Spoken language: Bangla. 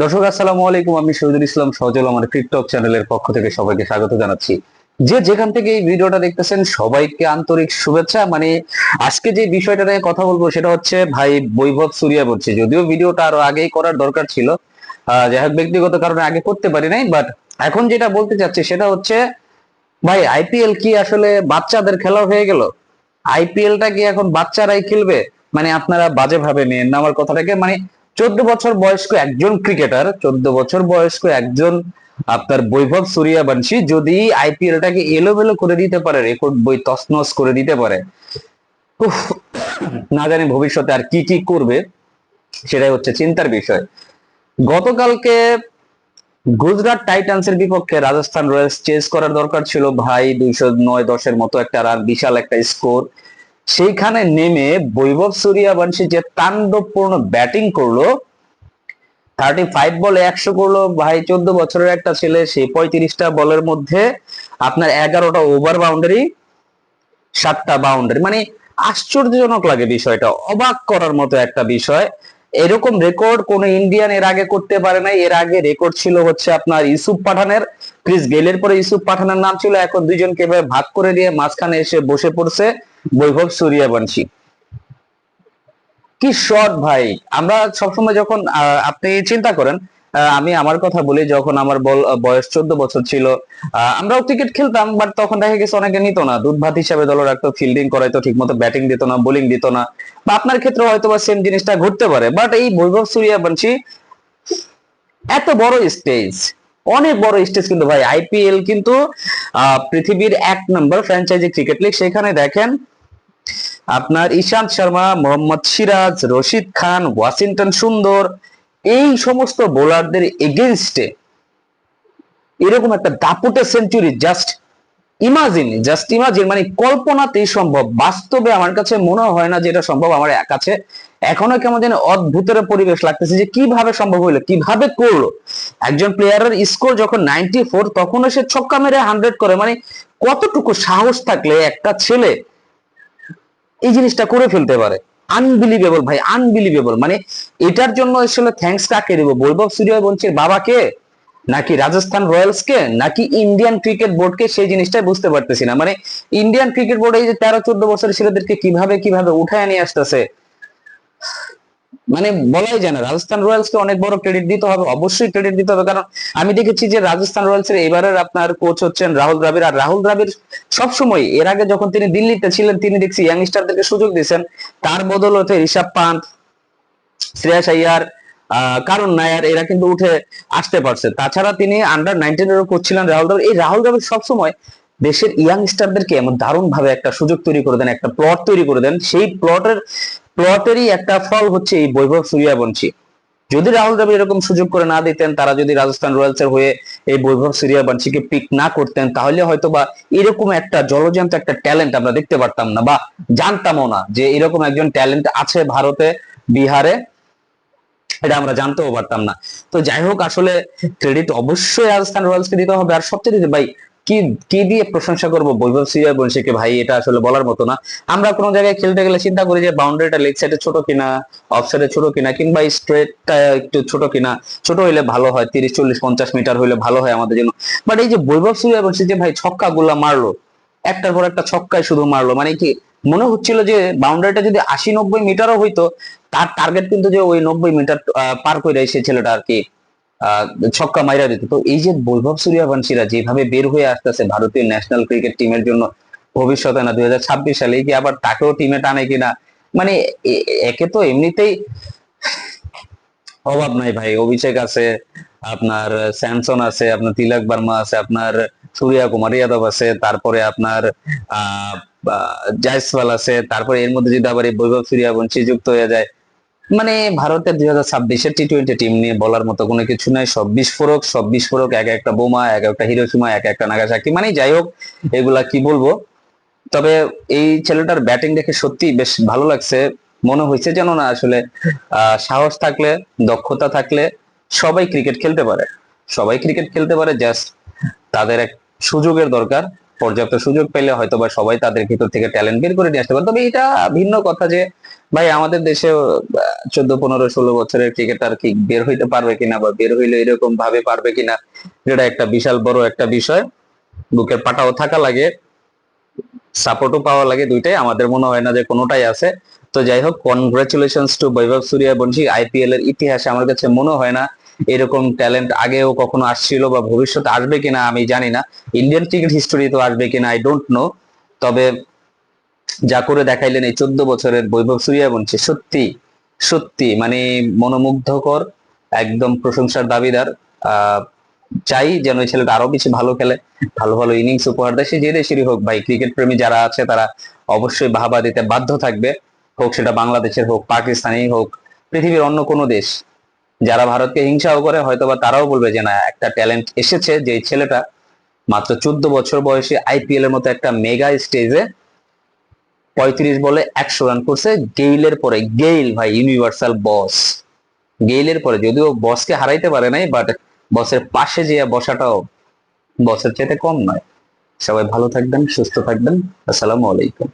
দর্শক, আসসালামু আলাইকুম। আমি শহীদুল ইসলাম সজল, আমার টিকটক চ্যানেলের পক্ষ থেকে সবাইকে স্বাগত জানাচ্ছি। যে যেখান থেকে এই ভিডিওটা দেখতেছেন, সবাইকে আন্তরিক শুভেচ্ছা। মানে আজকে যে বিষয়টা নিয়ে কথা বলব সেটা হচ্ছে, ভাই বৈভব সুরিয়া বলছি। যদিও ভিডিওটা আরও আগেই করার দরকার ছিল যাই হোক, ব্যক্তিগত কারণে আগে করতে পারি নাই বাট এখন যেটা বলতে চাচ্ছি সেটা হচ্ছে, ভাই আইপিএল কি আসলে বাচ্চাদের খেলা হয়ে গেল? আইপিএলটা কি এখন বাচ্চারাই খেলবে? মানে আপনারা বাজে ভাবে নিন না আমার কথাটাকে। মানে চোদ্দ বছর বয়স্ক একজন ক্রিকেটার চোদ্দ বছর বয়স্ক একজন আপনার বৈভব সুরিয়া সূর্যবংশী যদি আইপিএলটাকে এলোমেলো করে দিতে পারে রেকর্ড বই তছনছ করে দিতে পারে না জানি ভবিষ্যতে আর কি কি করবে, সেটাই হচ্ছে চিন্তার বিষয়। গতকালকে গুজরাট টাইটান্সের বিপক্ষে রাজস্থান রয়্যালস চেস করার দরকার ছিল। ভাই, দুইশো নয় দশের মতো একটা রান বিশাল একটা স্কোর সেইখানে নেমে বৈভব সূর্যবংশী যে তাণ্ডবপূর্ণ ব্যাটিং করল থার্টি ফাইভ বলে একশো করল ভাই, চোদ্দ বছরের একটা ছেলে সেই পঁয়ত্রিশটা বলের মধ্যে আপনার এগারোটা ওভার বাউন্ডারি সাতটা বাউন্ডারি মানে আশ্চর্যজনক লাগে বিষয়টা, অবাক করার মতো একটা বিষয়। এরকম রেকর্ড কোন ইন্ডিয়ান এর আগে করতে পারে নাই, এর আগে রেকর্ড ছিল হচ্ছে আপনার ইউসুফ পাঠানের। ক্রিস গেলের পরে ইউসুফ পাঠানের নাম ছিল, এখন দুইজনকে এভাবে ভাগ করে দিয়ে মাঝখানে এসে বসে পড়ছে বৈভব সূর্যবংশী। কি শট ভাই! আমরা সবসময় যখন আপনি চিন্তা করেন আমি আমার কথা বলি, যখন আমার বয়স চোদ্দ বছর ছিল আমরাও ক্রিকেট খেলতাম, বাট তখন দেখা গেছে অনেকে নিত না। দুধ ভাত হিসাবে দল রাখতো, ফিল্ডিং করাইতো ঠিক মতো ব্যাটিং দিত না, বোলিং দিত না। বা আপনার ক্ষেত্রে হয়তো বা সেম জিনিসটা ঘটতে পারে, বাট এই বৈভব সূর্যবংশী এত বড় স্টেজ অনেক বড় স্টেজ কিন্তু ভাই আইপিএল কিন্তু পৃথিবীর এক নম্বর ফ্র্যাঞ্চাইজি ক্রিকেট লিগ সেখানে দেখেন, আপনার ঈশান্ত শর্মা, মোহাম্মদ সিরাজ, রশিদ খান ওয়াশিংটন সুন্দর, এই সমস্ত বোলারদের এগেনস্টে এরকম একটা দাপুটে century just imagine just imagine মানে কল্পনাতেই সম্ভব। বাস্তবে আমার কাছে মনে হয় না যে এটা সম্ভব, আমার কাছে এখনও কেমন যেন অদ্ভুতের পরিবেশ লাগতেছে যে কীভাবে সম্ভব হইল, কীভাবে করল। একজন প্লেয়ারের স্কোর যখন নাইনটি ফোর তখনও সে ছক্কা মেরে হান্ড্রেড করে। মানে কতটুকু সাহস থাকলে একটা ছেলে এই জিনিসটা করে ফেলতে পারে? আনবিলিভেবল ভাই আনবিলিভেবল মানে এটার জন্য আসলে থ্যাঙ্কস কাকে দেবো? বৈভব সূর্যবংশীর বাবাকে নাকি রাজস্থান রয়্যালস কে নাকি ইন্ডিয়ান ক্রিকেট বোর্ডকে, সেই জিনিসটাই বুঝতে পারতেছি না। মানে ইন্ডিয়ান ক্রিকেট বোর্ড এই যে তেরো, চোদ্দ বছরের ছেলেদেরকে কীভাবে কীভাবে উঠায় নিয়ে আসতেছে মানে বলাই যায় না। রাজস্থান রয়্যালস কে অনেক বড় ক্রেডিট দিতে হবে, অবশ্যই ক্রেডিট দিতে হবে। কারণ আমি দেখেছি যে রাজস্থান রয়্যালস এর এবারের আপনার কোচ হচ্ছেন রাহুল দ্রাবিড়। আর রাহুল দ্রাবিড় সবসময়, এর আগে যখন তিনি দিল্লিতে ছিলেন, তিনি দেখছি ইয়াংস্টারদেরকে সুযোগ দিয়েছেন। তার বদলতে ঋষভ পান্ত শ্রেয়াস আইয়ার কারণ নায়ার এরা কিন্তু উঠে আসতে পারছে। তাছাড়া তিনি আন্ডার নাইনটিন এরও কোচ ছিলেন রাহুল দ্রাবিড়। এই রাহুল দ্রাবিড় সবসময় দেশের ইয়াংস্টারদেরকে এমন দারুণ ভাবে একটা সুযোগ তৈরি করে দেন, একটা প্লট তৈরি করে দেন। সেই প্লটের প্লটেরই একটা ফল হচ্ছে এই বৈভব সূর্যবংশী। যদি রাহুল দ্রাবিড় এরকম সুযোগ করে না দিতেন, তারা যদি রাজস্থান রয়্যালস এর হয়ে এই বৈভব সূর্যবংশীকে পিক না করতেন, তাহলে হয়তো বা এরকম একটা জলজান্ত একটা ট্যালেন্ট আমরা দেখতে পারতাম না বা জানতামও না যে এরকম একজন ট্যালেন্ট আছে ভারতে, বিহারে। এটা আমরা জানতেও পারতাম না। তো যাই হোক, আসলে ক্রেডিট অবশ্যই রাজস্থান রয়্যালস কে দিতে হবে। আর সবচেয়ে ভাই, কি কি দিয়ে প্রশংসা করব? বৈভব সূর্যবংশীকে ভাই, এটা আসলে বলার মতো না। আমরা কোনো জায়গায় খেলতে গেলে চিন্তা করি যে বাউন্ডারিটা লেগ সাইডে ছোট কিনা অফ সাইডে ছোট কিনা, কিংবা স্ট্রেটটা একটু ছোট কিনা। ছোট হইলে ভালো হয়, তিরিশ, চল্লিশ, পঞ্চাশ মিটার হইলে ভালো হয় আমাদের জন্য। বাট এই যে বৈভব সূর্যবংশী যে, ভাই ছক্কা গুলা মারলো। একটার পর একটা ছক্কায় শুধু মারলো। মানে কি মনে হচ্ছিল যে বাউন্ডারিটা যদি আশি নব্বই মিটারও হইতো তার টার্গেট কিন্তু যে ওই নব্বই মিটার পার করে সেই ছেলেটা আর কি ছক্কা মাইরা দিত। তো এই যে বৈভব সূর্যবংশীরা যেভাবে বের হয়ে আসতেছে ভারতীয় ন্যাশনাল ক্রিকেট টিমের জন্য ভবিষ্যতে না দুই হাজার ছাব্বিশ সালে কি আবার তাকেও টিমে টানে কিনা মানে একে তো এমনিতেই অভাব নাই ভাই। অভিষেক আছে আপনার স্যামসন আছে আপনার তিলক বর্মা আছে আপনার সূর্য কুমার যাদব আছে তারপরে আপনার আহ, জয়সওয়াল আছে, তারপরে এর মধ্যে যদি আবার এই বৈভব সূর্যবংশী যুক্ত হয়ে যায় মানে ভারতের দুই হাজার ছাব্বিশের টি টোয়েন্টি টিম নিয়ে বলার মতো কোনো কিছু নাই, সব বিস্ফোরক সব বিস্ফোরক, এক একটা বোমা, এক একটা হিরোসীমা এক একটা নাগাসাকি মানে যাই হোক, এগুলা কি বলব? তবে এই ছেলেটার ব্যাটিং দেখে সত্যি বেশ ভালো লাগছে। মনে হয়েছে যেন না আসলে সাহস থাকলে, দক্ষতা থাকলে সবাই ক্রিকেট খেলতে পারে। সবাই ক্রিকেট খেলতে পারে জাস্ট তাদের এক সুযোগের দরকার। পর্যাপ্ত সুযোগ পেলে হয়তো বা সবাই তাদের ভিতর থেকে ট্যালেন্ট বের করে নিয়ে আসতে পারে। তবে এটা ভিন্ন কথা যে, ভাই, আমাদের দেশে চোদ্দ, পনেরো, ষোলো বছরের ক্রিকেটার কি বের হইতে পারবে কিনা বা বের হইলে এরকম ভাবে পারবে কিনা, যেটা একটা বিশাল বড় একটা বিষয়। বুকের পাটাও থাকা লাগে সাপোর্টও পাওয়া লাগে দুইটাই। আমাদের মনে হয় না যে কোনোটাই আছে। তো যাই হোক congratulation to Vaibhav Suryavanshi IPL এর ইতিহাসে আমার কাছে মনে হয় না এরকম ট্যালেন্ট আগেও কখনো আসছিল বা ভবিষ্যতে আসবে কিনা আমি জানি না। ইন্ডিয়ান ক্রিকেট হিস্টোরি তো আসবে কিনা আই ডোন্ট নো তবে যা করে দেখাইলেন এই চোদ্দ বছরের বৈভব সূর্যবংশী সত্যি সত্যি মানে মনোমুগ্ধকর, একদম প্রশংসার দাবিদার। চাই যেন ওই ছেলেটা আরও বেশি ভালো খেলে, ভালো ভালো ইনিংস উপহার দেয়। সে যে দেশেরই হোক ভাই ক্রিকেট প্রেমী যারা আছে তারা অবশ্যই বাহাবা দিতে বাধ্য থাকবে। হোক সেটা বাংলাদেশের হোক পাকিস্তানি হোক, পৃথিবীর অন্য কোনো দেশ। যারা ভারতকে হিংসাও করে, হয়তোবা তারাও বলবে যে না, একটা ট্যালেন্ট এসেছে যে ছেলেটা মাত্র চোদ্দ বছর বয়সে আইপিএল এর মতো একটা মেগা স্টেজে পঁয়ত্রিশ বলে একশো রান করছে। গেইলের পরে, গেইল ভাই ইউনিভার্সাল বস গেইলের পরে, যদিও বসকে হারাইতে পারে নাই বাট বসের পাশে যে বসাটাও বসের চাইতে কম নয়। সবাই ভালো থাকবেন, সুস্থ থাকবেন। আসসালামু আলাইকুম।